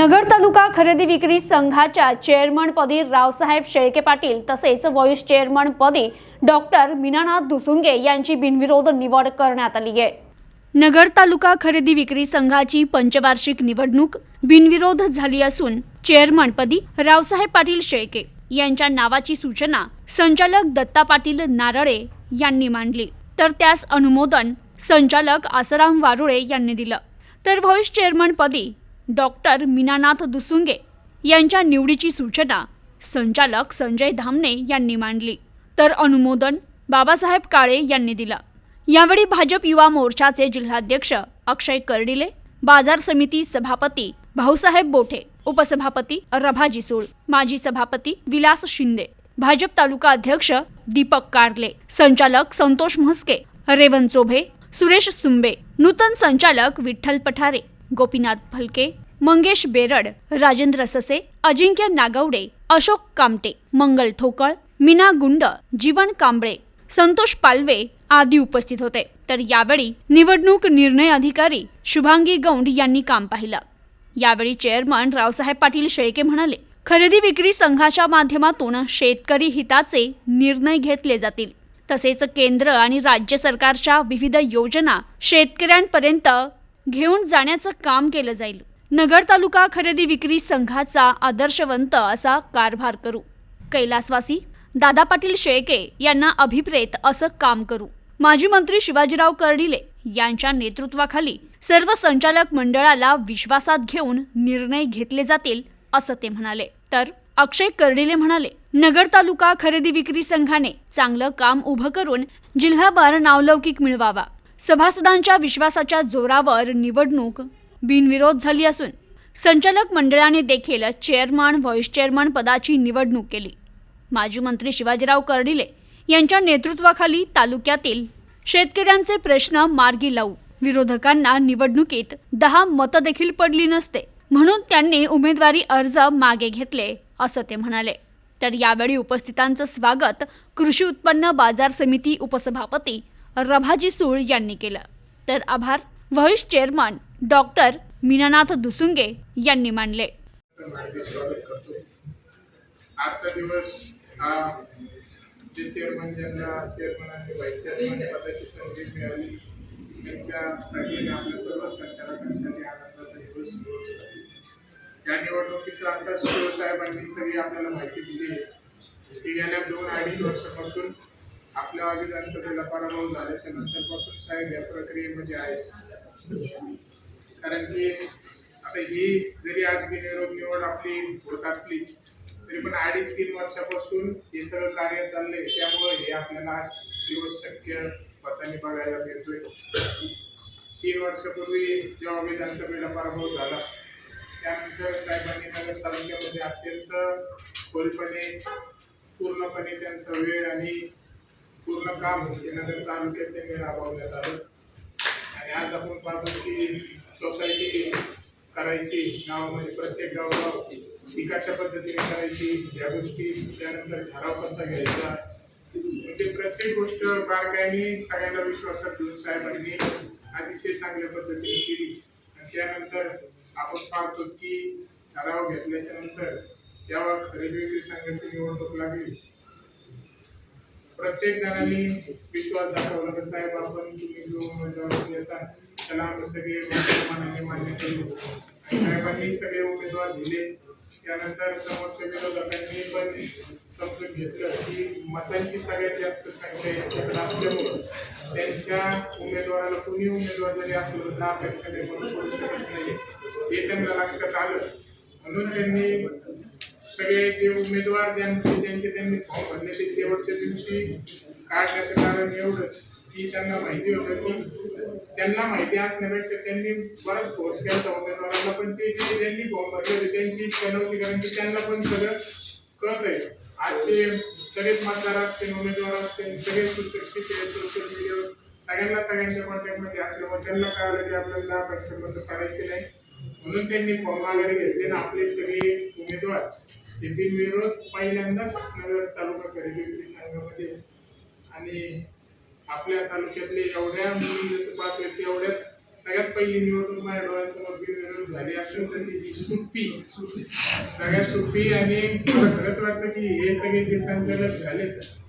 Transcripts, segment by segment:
नगर तालुका खरेदी विक्री संघाच्या चेअरमनपदी रावसाहेब शेळके पाटील तसेच व्हाईस चेअरमनपदी डॉक्टर मीनानाथ धुसुंगे यांची बिनविरोध निवड करण्यात आली आहे. नगर तालुका खरेदी विक्री संघाची पंचवार्षिक निवडणूक बिनविरोध झाली असून चेअरमनपदी रावसाहेब पाटील शेळके यांच्या नावाची सूचना संचालक दत्ता पाटील नारळे यांनी मांडली. तर त्यास अनुमोदन संचालक आसाराम वारुळे यांनी दिलं. तर व्हाईस चेअरमनपदी डॉक्टर मीनानाथ दुसुंगे यांच्या निवडीची सूचना संचालक संजय धामणे यांनी मांडली. तर अनुमोदन बाबासाहेब काळे यांनी दिलं. यावेळी भाजप युवा मोर्चाचे जिल्हाध्यक्ष अक्षय कर्डिले बाजार समिती सभापती भाऊसाहेब बोठे उपसभापती रभाजी सूळ माजी सभापती विलास शिंदे भाजप तालुका अध्यक्ष दीपक कारले संचालक संतोष म्हस्के रेवण चोभे सुरेश सुंबे नूतन संचालक विठ्ठल पठारे गोपीनाथ फलके मंगेश बेरड राजेंद्र ससे अजिंक्य नागवडे अशोक कामटे मंगल ठोकळ मीना गुंड जीवन कांबळे संतोष पालवे आदी उपस्थित होते. तर यावेळी निवडणूक निर्णय अधिकारी शुभांगी गौंड यांनी काम पाहिलं. यावेळी चेअरमन रावसाहेब पाटील शेळके म्हणाले खरेदी विक्री संघाच्या माध्यमातून शेतकरी हिताचे निर्णय घेतले जातील. तसेच केंद्र आणि राज्य सरकारच्या विविध योजना शेतकऱ्यांपर्यंत घेऊन जाण्याचं काम केलं जाईल. नगर तालुका खरेदी विक्री संघाचा आदर्शवंत असा कारभार करू. कैलासवासी दादा पाटील शेळके यांना अभिप्रेत असं काम करू. माजी मंत्री शिवाजीराव कर्डिले यांच्या नेतृत्वाखाली सर्व संचालक मंडळाला विश्वासात घेऊन निर्णय घेतले जातील असं ते म्हणाले. तर अक्षय कर्डिले म्हणाले नगर तालुका खरेदी विक्री संघाने चांगलं काम उभं करून जिल्हाभर नावलौकिक मिळवावा. सभासदांच्या विश्वासाच्या जोरावर निवडणूक बिनविरोध झाली असून संचालक मंडळाने देखील चेअरमन व्हाईस चेअरमन पदाची निवडणूक केली. माजी मंत्री शिवाजीराव कर्डिले यांच्या नेतृत्वाखाली तालुक्यातील शेतकऱ्यांचे प्रश्न मार्गी लावू. विरोधकांना निवडणुकीत दहा मतं देखील पडली नसते. म्हणून त्यांनी उमेदवारी अर्ज मागे घेतले असं ते म्हणाले. तर यावेळी उपस्थितांचं स्वागत कृषी उत्पन्न बाजार समिती उपसभापती रभाजी सूळ यांनी केलं. तर आभार. Vice chairman doctor Meenanath Dusunge यांनी मानले. आजचा दिवस हा जे चेअरमन ज्यांना चेअरमन आणि व्हाईस चेअरमन पदाची संधी मिळाली त्यांच्यासाठी आणि आपल्या सर्व संचालकांसाठी आनंदाचा दिवस. या निवडणुकीचा आता साहेबांनी सगळी आपल्याला माहिती दिली आहे. की गेल्या दोन अडीच वर्षापासून आपल्या विधानसभेला पराभव झाल्याच्या नंतरपासून साहेब या प्रक्रियेमध्ये आहेत. कारण की आता ही जरी आज बिनविरोध निवड आपली होत असली तरी पण अडीच तीन वर्षापासून हे सगळं कार्य चाललंय. त्यामुळे हे आपल्याला आज दिवस शक्य पताने बघायला मिळतोय. तीन वर्षापूर्वी जेव्हा विधानसभेला पराभव झाला त्यानंतर साहेबांनी नगर तालुक्यामध्ये अत्यंत खोलपणे पूर्णपणे त्यांचा वेळ आणि पूर्ण काम हे नगर तालुक्यात त्यांनी राबवण्यात आलं. आणि आज आपण पाहतो की सोसायटी करायची गावामध्ये प्रत्येक गावाला ती कशा पद्धतीने करायची या गोष्टी त्यानंतर ठराव कसा घ्यायचा? म्हणजे प्रत्येक गोष्ट बारकाईने सगळ्यांना विश्वासात घेऊन साहेबांनी अतिशय चांगल्या पद्धतीने केली. आणि त्यानंतर आपण पाहतो की ठराव घेतल्याच्या नंतर जेव्हा खरेदी विक्री संघाची निवडणूक लागली प्रत्येक जणांनी विश्वास दाखवला की साहेब, आपण तुम्ही जो उमेदवार देता, त्याला आम्ही सगळे मनाने मान्य साहेबांनी सगळे उमेदवार दिले. त्यानंतर समोरच्या विरोधकांनी पण समजून घेतलं की मतांची सगळ्यात जास्त संख्या असल्यामुळं त्यांच्या उमेदवाराला कुणी उमेदवार जरी तर अपेक्षा करू शकत नाही. हे त्यांना लक्षात आलं. म्हणून त्यांनी सगळे जे उमेदवार ज्यांचे ज्यांचे त्यांनी फॉर्म भरले ते शेवटच्या दिवशी काढण्याचं कारण एवढंच की त्यांना माहिती होतं की त्यांना माहिती असण्यापेक्षा त्यांनी बराच फोर्स केला उमेदवाराला पण ते जे ज्यांनी फॉर्म भरले होते त्यांची इच्छा नव्हती कारण की त्यांना पण सगळं कळत आहे. आजचे सगळेच मतदार असतील उमेदवार असतील सगळे सुशिक्षित सोशल मीडियावर सगळ्यांना सगळ्यांच्या कॉन्टॅक्टमध्ये असल्यामुळे त्यांना कळलं की आपल्याला दहा पक्षामध्ये करायचे नाही. म्हणून त्यांनी फॉर्म वगैरे घेतले आणि आपले सगळे उमेदवार ते बिनविरोध पहिल्यांदाच नगर तालुका खरेदी विक्री संघामध्ये आणि आपल्या तालुक्यातले एवढ्या मुली जसं पाहतोय तेवढ्याच सगळ्यात पहिली निवडणूक माझ्या डोळ्यासमोर बिनविरोध झाली. असेल तर ती सुपी सगळ्यात सुपी आणि खरंच वाटतं की हे सगळे जे संचालक झाले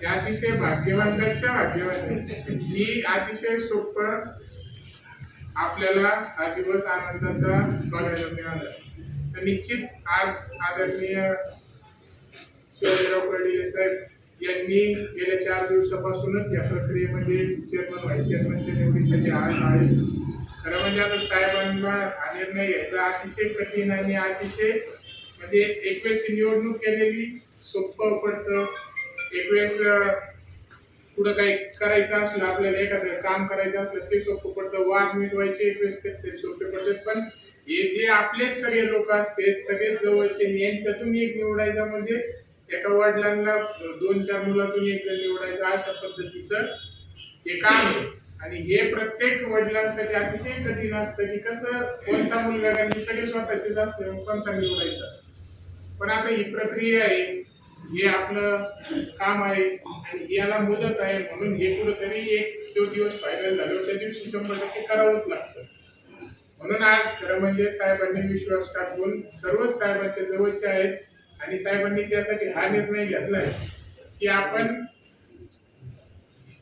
ते अतिशय भाग्यवानपेक्षा भाग्यवान ही अतिशय सोपं आपल्याला हा दिवस आनंदाचा बघायला मिळाला. तर निश्चित आज आदरणीय शिवाजीराव कर्डिले साहेब यांनी गेल्या चार दिवसापासूनच या प्रक्रियेमध्ये चेअरमन व्हाईस चेअरमनच्या निवडीसाठी आज आहे खरं म्हणजे आता साहेबांना हा निर्णय घ्यायचा अतिशय कठीण आणि अतिशय म्हणजे एक वेळेस निवडणूक केलेली सोपं पडतं. एक वेळेस पुढं काही करायचं असलं आपल्याला एखादं काम करायचं असलं ते सोपं पडतं. वाद मिटवायचे एक वेळेस ते- सोपे पडतात. पण हे जे आपलेच सगळे लोक असते सगळे जवळचे यांच्यातून एक निवडायचा म्हणजे एका वडिलांना दोन चार मुलातून एक जण निवडायचा अशा पद्धतीचं हे काम आहे. आणि हे प्रत्येक वडिलांसाठी अतिशय कठीण असतं की कसं कोणता मुलगा सगळे स्वतःचेच असते कोणता निवडायचा. पण आता ही प्रक्रिया आहे हे आपलं काम आहे आणि याला मुदत आहे म्हणून हे कुठंतरी एक जो दिवस फायनल झालो त्या दिवशी शंभर टक्के करावंच लागतं. म्हणून आज खरं म्हणजे साहेबांनी विश्वास टाकून सर्वच साहेबांच्या जवळचे आहेत आणि साहेबांनी त्यासाठी हा निर्णय घेतलाय की आपण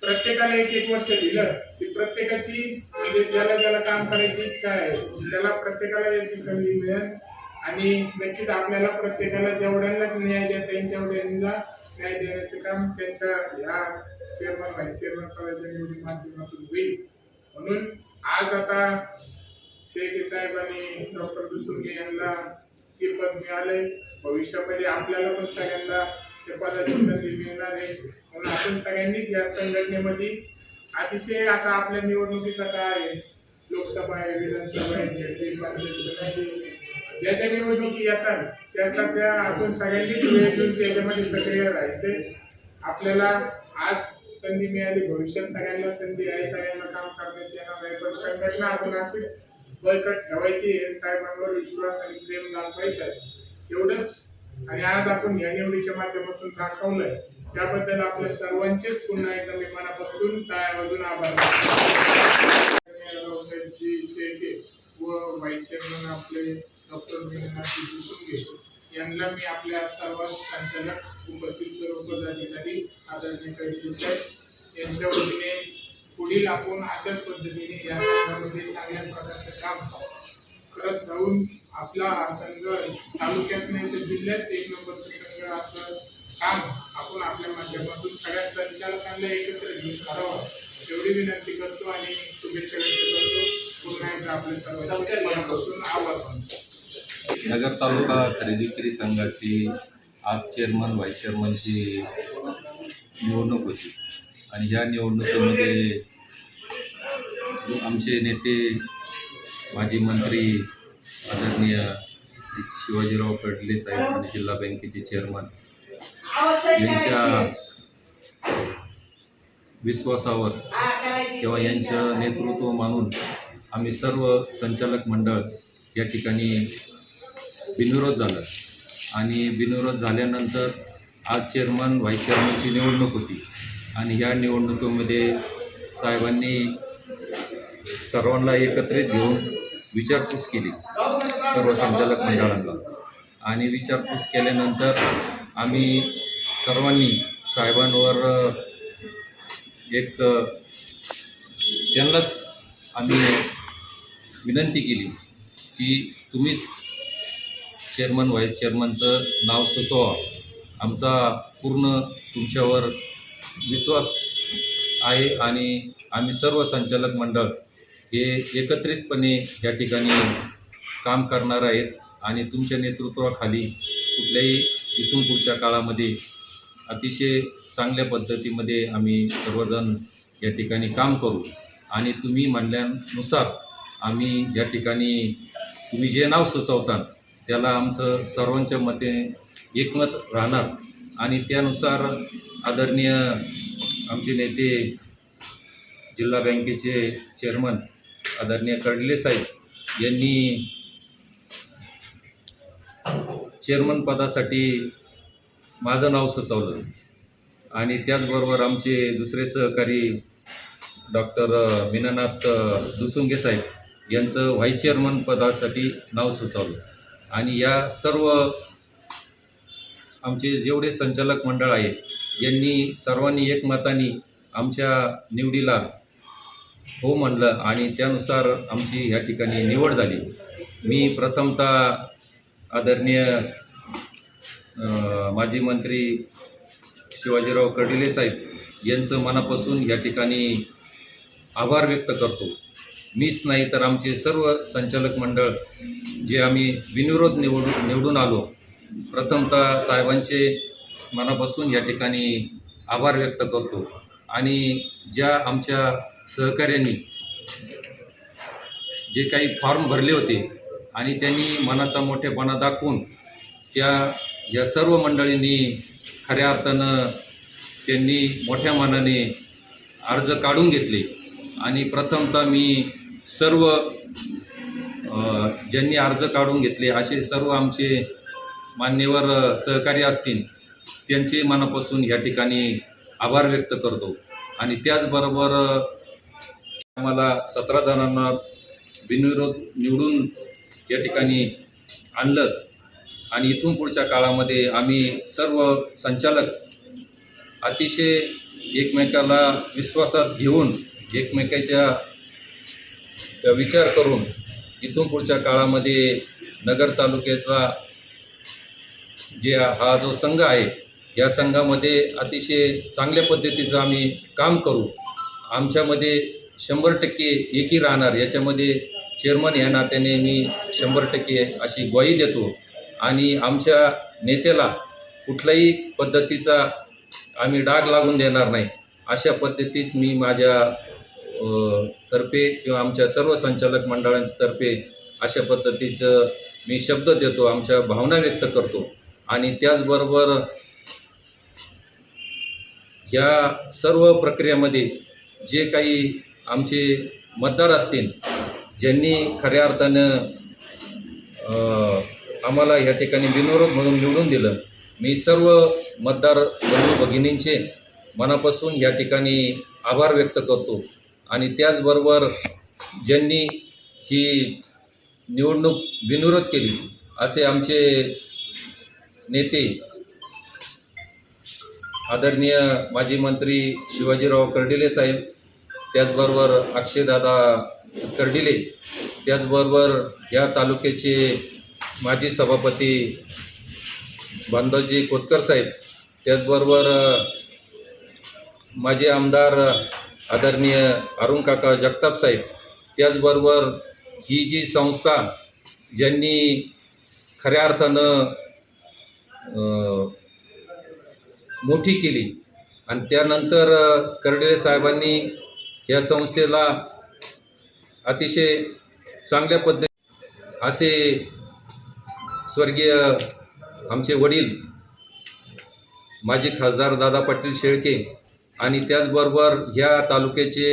प्रत्येकाला एक एक वर्ष दिलं की प्रत्येकाची म्हणजे ज्याला ज्याला काम करायची इच्छा आहे त्याला प्रत्येकाला याची संधी मिळेल. आणि नक्कीच आपल्याला प्रत्येकाला जेवढ्यांना न्याय देता येईल तेवढ्यांना न्याय देण्याचं काम त्यांच्या ह्या चेअरमन व्हाईस चेअरमन पदाच्या निवडी माध्यमातून होईल. म्हणून आज आता शेख साहेब आणि डॉक्टर दुसुंगे यांना ते पद मिळाले भविष्यामध्ये आपल्याला पण सगळ्यांना ते पदाची संधी मिळणार आहे. म्हणून आपण सगळ्यांनीच या संघटनेमध्ये अतिशय आता आपल्या निवडणुकीचा काळ आहे? लोकसभा आहे विधानसभा आहे याच्या निवडणुकी येतात. त्या सध्या आपण सगळ्यांनीच वेळ सक्रिय राहायचे. आपल्याला आज संधी मिळाली भविष्यात सगळ्यांना संधी आहे सगळ्यांना काम करण्यात येणार आहे पण संघटना आपण अशी बळकट ठेवायची आहे. साहेबांवर विश्वास आणि प्रेम दाखवायचं आहे. एवढंच. आणि आज आपण या निवडीच्या माध्यमातून दाखवलंय. त्याबद्दल आपल्या सर्वांचेच पुन्हा एकदा मी मनापासून टाळ्या आभार मानतो. शेखे व व्हाईस चेअरमन आपले डॉक्टर मीनाक्षी भुसुंगे यांना मी आपल्या सर्व संचालक उपस्थित सर्व पदाधिकारी आदरणीयकडे साहेब यांच्या वतीने पुढील आपण अशाच पद्धतीने या संघामध्ये चांगल्या प्रकारचं काम करत राहून आपला हा संघ तालुक्यात नाही तर जिल्ह्यात एक नंबरचा संघ असं काम आपण आपल्या माध्यमातून सगळ्या संचालकांना एकत्र घेऊन करावं. एवढी विनंती करतो आणि शुभेच्छा व्यक्त करतो. पुन्हा एकदा आपल्या सर्व मनापासून आभार मानतो. नगर तालुका खरेदी विक्री संघाची आज चेअरमन व्हाईस चेअरमनची निवडणूक होती. आणि या निवडणुकीमध्ये आमचे नेते माजी मंत्री आदरणीय शिवाजीराव कडले साहेब आणि जिल्हा बँकेचे चेअरमन यांच्या विश्वासावर किंवा यांचं नेतृत्व मानून आम्ही सर्व संचालक मंडळ या ठिकाणी बिनविरोध झालं. आणि बिनविरोध झाल्यानंतर आज चेअरमन व्हाईस चेअरमनची निवडणूक होती. आणि ह्या निवडणुकीमध्ये साहेबांनी सर्वांना एकत्रित घेऊन विचारपूस केली सर्व संचालक मंडळांना. आणि विचारपूस केल्यानंतर आम्ही सर्वांनी साहेबांवर एक त्यांनाच आम्ही विनंती केली की तुम्हीच चेअरमन व्हाईस चेअरमनचं नाव सुचवा. आमचा पूर्ण तुमच्यावर विश्वास आहे आणि आम्ही सर्व संचालक मंडळ हे एकत्रितपणे या ठिकाणी काम करणार आहेत आणि तुमच्या नेतृत्वाखाली कुठल्याही इथून पुढच्या काळामध्ये अतिशय चांगल्या पद्धतीमध्ये आम्ही सर्वजण या ठिकाणी काम करू. आणि तुम्ही म्हणल्यानुसार आम्ही या ठिकाणी तुम्ही जे नाव सुचवता त्याला आमचं सर्वांच्या मते एकमत राहणार. आणि त्यानुसार आदरणीय आमचे नेते जिल्हा बँकेचे चेअरमन आदरणीय कडले साहेब यांनी चेअरमन पदासाठी माझं नाव सुचवलं. आणि त्याचबरोबर आमचे दुसरे सहकारी डॉक्टर मीनानाथ दुसुंगे साहेब यांचं व्हाईस चेअरमन पदासाठी नाव सुचवलं. आणि या सर्व आमचे जेवढे संचालक मंडळ आहे यांनी सर्वांनी एकमताने आमच्या निवडीला हो म्हणलं आणि त्यानुसार आमची या ठिकाणी निवड झाली. मी प्रथमतः आदरणीय माजी मंत्री शिवाजीराव कर्डिले साहेब यांचं मनापासून या ठिकाणी आभार व्यक्त करतो. मीच नाही तर आमचे सर्व संचालक मंडळ जे आम्ही बिनविरोध निवडून निवडून आलो प्रथमतः साहेबांचे मनापासून या ठिकाणी आभार व्यक्त करतो. आणि ज्या आमच्या सहकाऱ्यांनी जे काही फॉर्म भरले होते आणि त्यांनी मनाचा मोठेपणा दाखवून त्या या सर्व मंडळींनी खऱ्या अर्थानं त्यांनी मोठ्या मनाने अर्ज काढून घेतले. आणि प्रथमतः मी सर्व ज्यांनी अर्ज काढून घेतले असे सर्व आमचे मान्यवर सहकारी असतील त्यांचे मनापासून या ठिकाणी आभार व्यक्त करतो. आणि त्याचबरोबर आम्हाला सतरा जणांना बिनविरोध निवडून या ठिकाणी आणलं. आणि इथून पुढच्या काळामध्ये आम्ही सर्व संचालक अतिशय एकमेकाला विश्वासात घेऊन एकमेकाच्या विचार करून इथून पुढच्या काळामध्ये नगर तालुक्याचा जे हा जो संघ आहे या संघामध्ये अतिशय चांगल्या पद्धतीचं आम्ही काम करू. आमच्यामध्ये शंभर टक्के एकी राहणार याच्यामध्ये चेअरमन या नात्याने मी शंभर टक्के अशी ग्वाही देतो. आणि आमच्या नेत्याला कुठल्याही पद्धतीचा आम्ही डाग लागून देणार नाही. अशा पद्धतीत मी माझ्या तर्फे किंवा आमच्या सर्व संचालक मंडळांतर्फे तर्फे अशा पद्धतीचं मी शब्द देतो आमच्या भावना व्यक्त करतो. आणि त्याचबरोबर ह्या सर्व प्रक्रियेमध्ये जे काही आमचे मतदार असतील ज्यांनी खऱ्या अर्थानं आम्हाला या ठिकाणी बिनविरोध म्हणून निवडून दिलं मी सर्व मतदार बंधू भगिनींचे मनापासून या ठिकाणी आभार व्यक्त करतो. आणि त्याचबरोबर ज्यांनी ही निवडणूक बिनविरोध केली असे आमचे नेते आदरणीय माजी मंत्री शिवाजीराव कर्डिले साहेब त्याचबरोबर अक्षयदादा कर्डिले त्याचबरोबर या तालुक्याचे माजी सभापती बांधवजी कोतकर साहेब त्याचबरोबर माझे माजी आमदार आदरणीय अरुण काका जगताप साहेब त्याचबरोबर ही जी संस्था ज्यांनी खऱ्या अर्थानं मोठी केली आणि त्यानंतर अ, कर्डिले साहेबांनी या संस्थेला अतिशय चांगल्या पद्धती असे स्वर्गीय आमचे वडील माजी खासदार दादा पाटील शेळके आणि त्याचबरोबर ह्या तालुक्याचे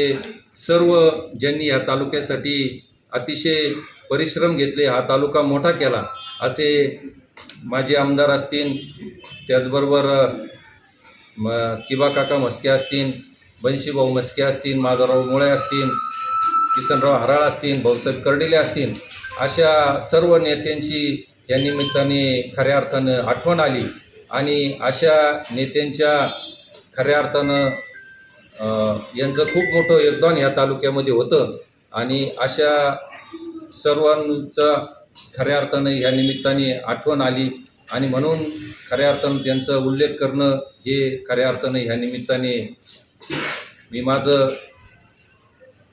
सर्व ज्यांनी ह्या तालुक्यासाठी अतिशय परिश्रम घेतले हा तालुका मोठा केला असे माझे आमदार असतील त्याचबरोबर म किबा काका म्हस्के असतील बंशीभाऊ म्हस्के असतील माधवराव मुळे असतील किसनराव हराळ असतील भाऊसाहेब कर्डिले असतील अशा सर्व नेत्यांची या निमित्ताने खऱ्या अर्थानं आठवण आली आणि अशा नेत्यांच्या खऱ्या अर्थानं यांचं खूप मोठं योगदान या तालुक्यामध्ये होतं. आणि अशा सर्वांचा खऱ्या अर्थानं या निमित्ताने आठवण आली. आणि म्हणून खऱ्या अर्थानं त्यांचा उल्लेख करणं हे खऱ्या अर्थानं ह्या निमित्ताने मी माझं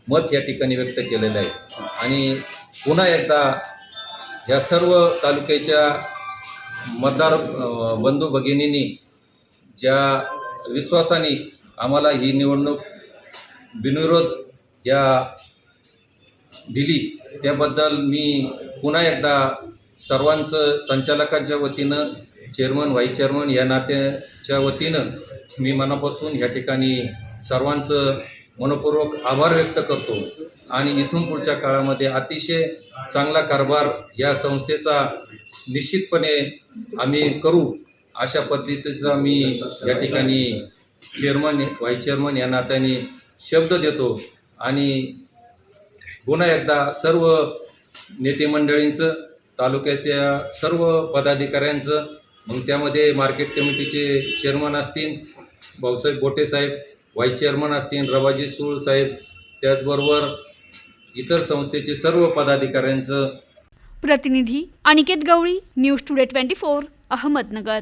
मत या ठिकाणी व्यक्त केलेलं आहे. आणि पुन्हा एकदा या सर्व तालुक्याच्या मतदार बंधू भगिनींनी ज्या विश्वासाने आम्हाला ही निवडणूक बिनविरोध या दिली. त्याबद्दल मी पुन्हा एकदा सर्वांचं संचालकांच्या वतीनं चेअरमन व्हाईस चेअरमन या नात्याच्या वतीनं मी मनापासून या ठिकाणी सर्वांचं मनपूर्वक आभार व्यक्त करतो. आणि इथून पुढच्या काळामध्ये अतिशय चांगला कारभार या संस्थेचा निश्चितपणे आम्ही करू. अशा पद्धतीचा मी या ठिकाणी चेअरमन व्हाईस चेअरमन या नात्याने शब्द देतो. आणि पुन्हा एकदा सर्व नेते मंडळींचं तालुक्याच्या सर्व पदाधिकाऱ्यांचं मग त्यामध्ये मार्केट कमिटीचे चेअरमन असतील भाऊसाहेब बोटे साहेब व्हाईस चेअरमन असतील रवाजी सूळ साहेब त्याचबरोबर इतर संस्थेचे सर्व पदाधिकाऱ्यांचं. प्रतिनिधी Aniket Gawali news today twenty four Ahmednagar.